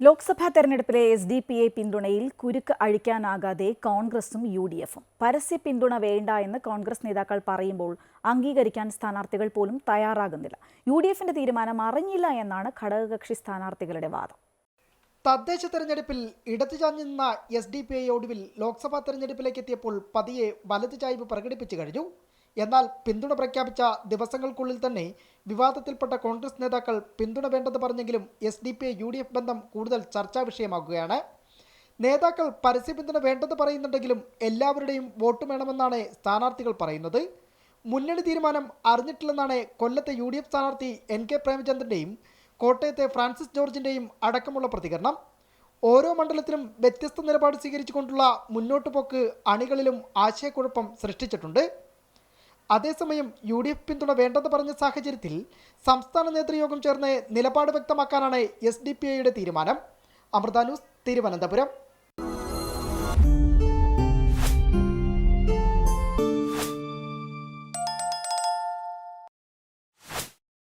ലോക്സഭാ തെരഞ്ഞെടുപ്പിലെ S D P A പിന്തുണയിൽ കുരുക്ക് അഴിക്കാനാകാതെ കോൺഗ്രസും യു ഡി എഫും. പരസ്യ പിന്തുണ വേണ്ട എന്ന് കോൺഗ്രസ് നേതാക്കൾ പറയുമ്പോൾ അംഗീകരിക്കാൻ സ്ഥാനാർത്ഥികൾ പോലും തയ്യാറാകുന്നില്ല. യു ഡി എഫിന്റെ തീരുമാനം അറിഞ്ഞില്ല എന്നാണ് ഘടകകക്ഷി സ്ഥാനാർത്ഥികളുടെ വാദം. തദ്ദേശ തെരഞ്ഞെടുപ്പിൽ ഇടതു നിന്ന എസ് ഡി പി ഐ ഒടുവിൽ ലോക്സഭാ തെരഞ്ഞെടുപ്പിലേക്ക് എത്തിയപ്പോൾ പതിയെ വലതു ചായ്വ് പ്രകടിപ്പിച്ചു കഴിഞ്ഞു. എന്നാൽ പിന്തുണ പ്രഖ്യാപിച്ച ദിവസങ്ങൾക്കുള്ളിൽ തന്നെ വിവാദത്തിൽപ്പെട്ട കോൺഗ്രസ് നേതാക്കൾ പിന്തുണ വേണ്ടെന്ന് പറഞ്ഞെങ്കിലും S D P U D F ബന്ധം കൂടുതൽ ചർച്ചാ വിഷയമാകുകയാണ്. നേതാക്കൾ പരസ്യ പിന്തുണ വേണ്ടെന്ന് പറയുന്നുണ്ടെങ്കിലും എല്ലാവരുടെയും വോട്ട് വേണമെന്നാണ് സ്ഥാനാർത്ഥികൾ പറയുന്നത്. മുന്നണി തീരുമാനം അറിഞ്ഞിട്ടില്ലെന്നാണ് കൊല്ലത്തെ യു ഡി എഫ് സ്ഥാനാർത്ഥി എൻ കെ പ്രേമചന്ദ്രന്റെയും കോട്ടയത്തെ ഫ്രാൻസിസ് ജോർജിന്റെയും അടക്കമുള്ള പ്രതികരണം. ഓരോ മണ്ഡലത്തിലും വ്യത്യസ്ത നിലപാട് സ്വീകരിച്ചുകൊണ്ടുള്ള മുന്നോട്ടുപോക്ക് അണികളിലും ആശയക്കുഴപ്പം സൃഷ്ടിച്ചിട്ടുണ്ട്. അതേസമയം യു ഡി എഫ് പിന്തുണ വേണ്ടെന്ന് പറഞ്ഞ സാഹചര്യത്തിൽ സംസ്ഥാന നേതൃയോഗം ചേർന്ന് നിലപാട് വ്യക്തമാക്കാനാണ് എസ് ഡി പി ഐയുടെ തീരുമാനം. അമൃത ന്യൂസ് തിരുവനന്തപുരം.